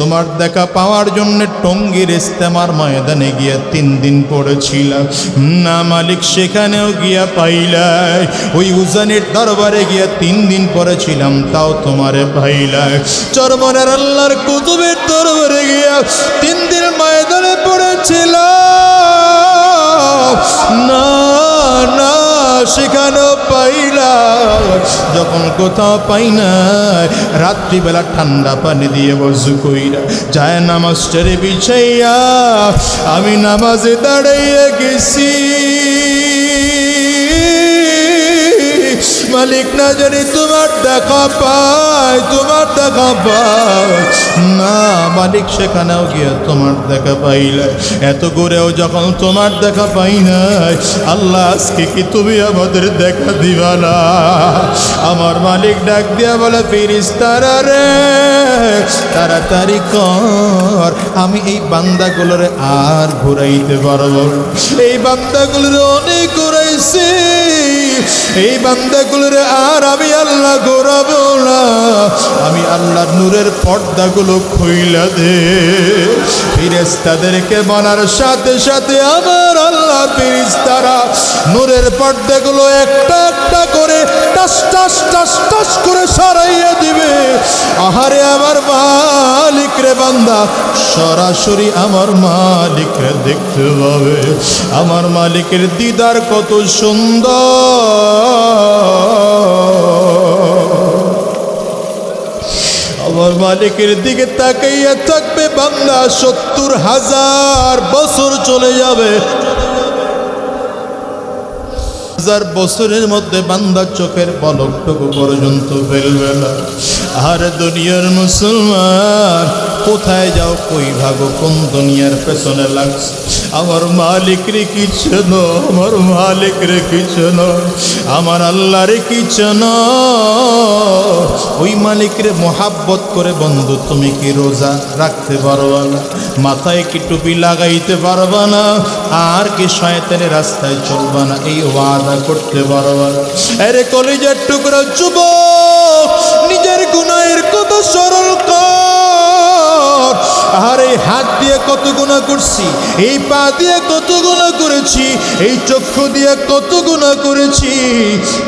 তোমার দেখা পাওয়ার জন্য টঙ্গির ইস্তেমার ময়দানে গিয়া তিন দিন পড়েছিলাম না মালিক, সেখানেও গিয়া পাইলাই। ওই উজানের দরবারে গিয়া তিন দিন পড়েছিলাম, তাও তোমারে পাইলাই। চরমনের আল্লাহর কুতুবের দরবারে গিয়া তিন দিন ময়দানে পড়েছিলাম না না, সেখানেও পাইলাম যখন কোথাও পাই না রাত্রিবেলা ঠান্ডা পানি দিয়ে বসু কইরা যায় নামাজটারে বিছাইয়া, আমি নামাজে দাঁড়াইয়া গেছি। মালিক না জানি তোমার দেখা পায়, তোমার দেখা পায়। না, মালিক সেখানেও গিয়ে তোমার দেখা পাইলে এত করেও যখন তোমার দেখা পাই নাই, আল্লাহ আজকে কি তুমি আমাদের দেখা দিবা না? আমার মালিক ডাক দিয়া বলে ফিরিস তারা রে, তাড়াতাড়ি কর, আমি এই বান্দাগুলোরে আর ঘুরাইতে পারব। এই বান্দাগুলোরে অনেক ঘুরাইছি। এই বান্দাগুলোরে আর আমি আল্লাহ ঘোরাবো না। আমি আল্লাহ নূরের পর্দাগুলো খুইলা দে। ফিরেস্তাদেরকে বলার সাথে সাথে আমার আল্লাহ ফিরিস্তারা নূরের পর্দাগুলো একটা একটা করে টাস টাস টাস টাস করে সরাইয়া দিবে। আহারে আমার মালিক রে বান্দা, সরাসরি আমার মালিক রে দেখতে পাবে আমার মালিকের দিদার কত সুন্দর। আমার মালিকের দিকে তাকাইয়া থাকবে বান্দা সত্তর হাজার বছর চলে যাবে। হাজার বছরের মধ্যে বান্দা চোখের পলকটুকু পর্যন্ত ফেলবে না। আর দুনিয়ার মুসলমান কোথায় যাও? কই ভাগো? কোন দুনিয়ার পেছনে লাগছে? আমার মালিক রে কিছু আমার মালিক রে কিছু আমার আল্লাহ রে কিছু ওই মালিকরে মোহাব্বত করে, বন্ধু, তুমি কি রোজা রাখতে পারবা না? মাথায় কি টুপি লাগাইতে পারবা না? আর কি শয়তানের রাস্তায় চলবা না? এই ওয়াদা করতে পারবা আরে কলেজের টুকরা, যুবক, নিজের গুনাহের কত সরল কর। আর এই হাত দিয়ে কত গুণা করছি? এই পা দিয়ে কত গুণা করেছি? এই চক্ষু দিয়ে কত গুণা করেছি?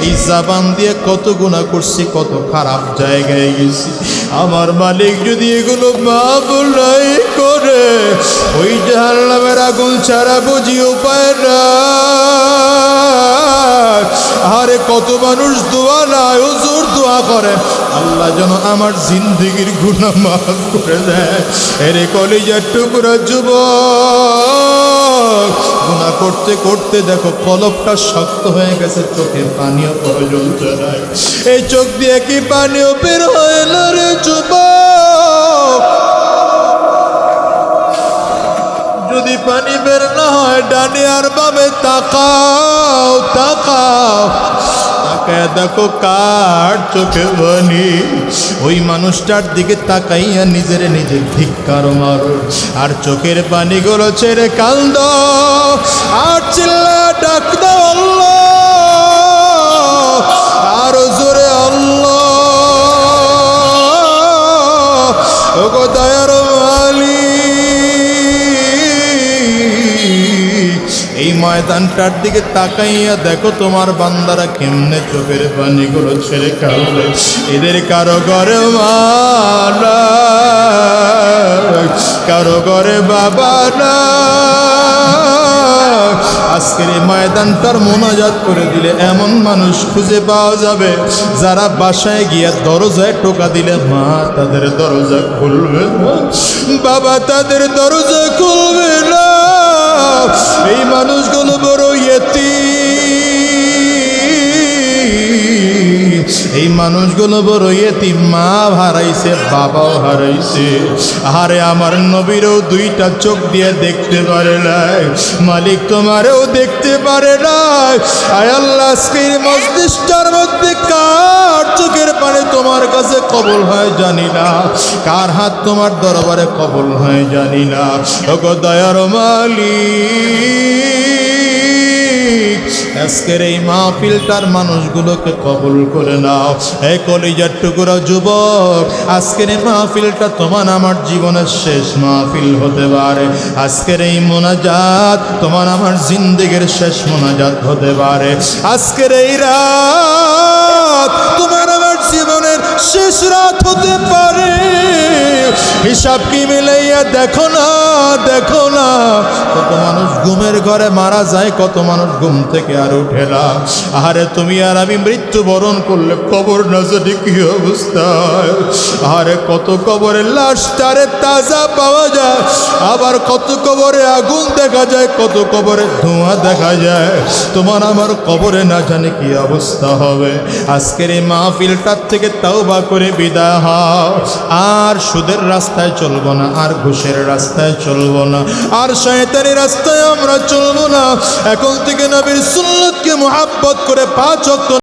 এই জাবান দিয়ে কত গুণা করছি? কত খারাপ জায়গায় গেছি। আমার মালিক যদি এগুলো মা বলাই করে, ওই জাহান্নামের আগুন ছাড়া বুঝি উপায় না আরে কত মানুষ দোয়া নাই, হুজুর দোয়া করে। আল্লাহ যেন আমার জিন্দগির গুণা মাফ করে দেয়। এরে কলেজার টুকরা যুব গুণা করতে করতে দেখো কলপটা শক্ত হয়ে গেছে চোখে পানীয় পর্যন্ত নাই। এই চোখ দিয়ে কি পানীয় বের হয় না রে যুবক? যদি পানি বের না ডানে আর বামে তাকাও তাকাও। তাকায় দেখো কার চোখে বানি ওই মানুষটার দিকে তাকাইয়া নিজের নিজের ধিক্কার মারো। আর চোখের পানিগুলো ছেড়ে কান্দ। আর চিল্লা ডাক দাও আল্লাহ। ময়দানটার দিকে তাকাইয়া দেখো তোমার বান্দারা কেমনে চোখের পানিগুলো ছেড়ে কাঁদবে এদের কারও ঘরে কারও ঘরে বাবা না আজকের এই ময়দানটার মোনাজাত করে দিলে এমন মানুষ খুঁজে পাওয়া যাবে, যারা বাসায় গিয়া দরজায় টোকা দিলে মা তাদের দরজা খুলবে বাবা তাদের দরজা খুলবে না। এই মানুষগুলো বড় ইয়েতি। এই মানুষগুলো বড় ইয়েতি মা হারাইছে, বাবাও হারাইছে। আরে আমার নবীরও দুইটা চোখ দিয়ে দেখতে পারে নাই। মালিক তোমারও দেখতে পারে নাই। আয় আল্লাহ, আজকের মস্তিষ্কর মধ্যে কার চোখের পানি তোমার কাছে কবল হয় জানি না। কার হাত তোমার দরবারে কবল হয় জানি না। ওগো দয়ার মালিক। আজকের এই মাহফিলটার মানুষগুলোকে কবুল করে নাও। এই কলিজার টুকরা যুবক, আজকের এই মাহফিলটা তোমার আমার জীবনের শেষ মাহফিল হতে পারে। আজকের এই মোনাজাত তোমার আমার জিন্দেগির শেষ মোনাজাত হতে পারে। আজকের এই রাত তোমার আমার জীবনের শেষ রাত হতে পারে। হিসাব কি মিলাইয়া দেখো না দেখো না। কত মানুষ ঘুমের ঘরে মারা যায়, কত মানুষ ঘুম থেকে আর উঠে না। আরে তুমি আর আমি মৃত্যুবরণ করলে কবর না জানি কি অবস্থা? আরে কত কবরের লাশ তারে তাজা পাওয়া যায়। আবার কত কবরে আগুন দেখা যায়, কত কবরে ধোঁয়া দেখা যায়। তোমার আমার কবরে না জানি কি অবস্থা হবে। আজকের এই মাহফিলটার থেকে তাওবা করে বিদায় হও। আর সুদের রাস্তায় চলবো না, আর ঘুষের রাস্তায় চলবো না। আর শয়তানি রাস্তায় আমরা চলবো না। এখন থেকে নবীর সুন্নতকে মোহাব্বত করে পাঁচ